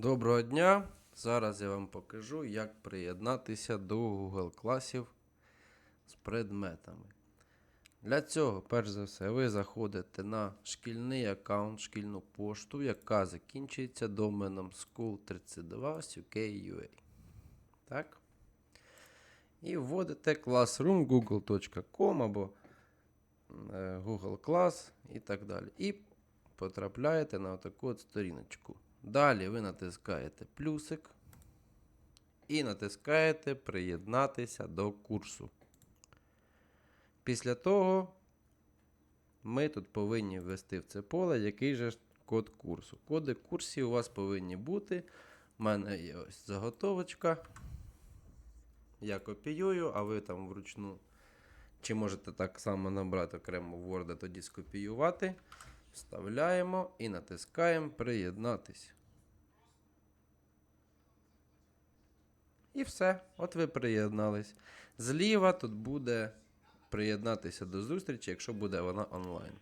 Доброго дня! Зараз я вам покажу, як приєднатися до Google класів з предметами. Для цього, перш за все, ви заходите на шкільний аккаунт, шкільну пошту, яка закінчується доменом school32.uk. Так? І вводите classroom google.com або е, Google Class і так далі. І потрапляєте на таку от сторіночку. Далі ви натискаєте плюсик і натискаєте приєднатися до курсу. Після того ми тут повинні ввести в це поле, який же код курсу. Коди курсів у вас повинні бути. У мене є ось заготовочка. Я копіюю, а ви там вручну. Чи можете так само набрати окремо Word, тоді скопіювати. Вставляємо і натискаємо приєднатись. І все. От ви приєднались. Зліва тут буде приєднатися до зустрічі, якщо буде вона онлайн.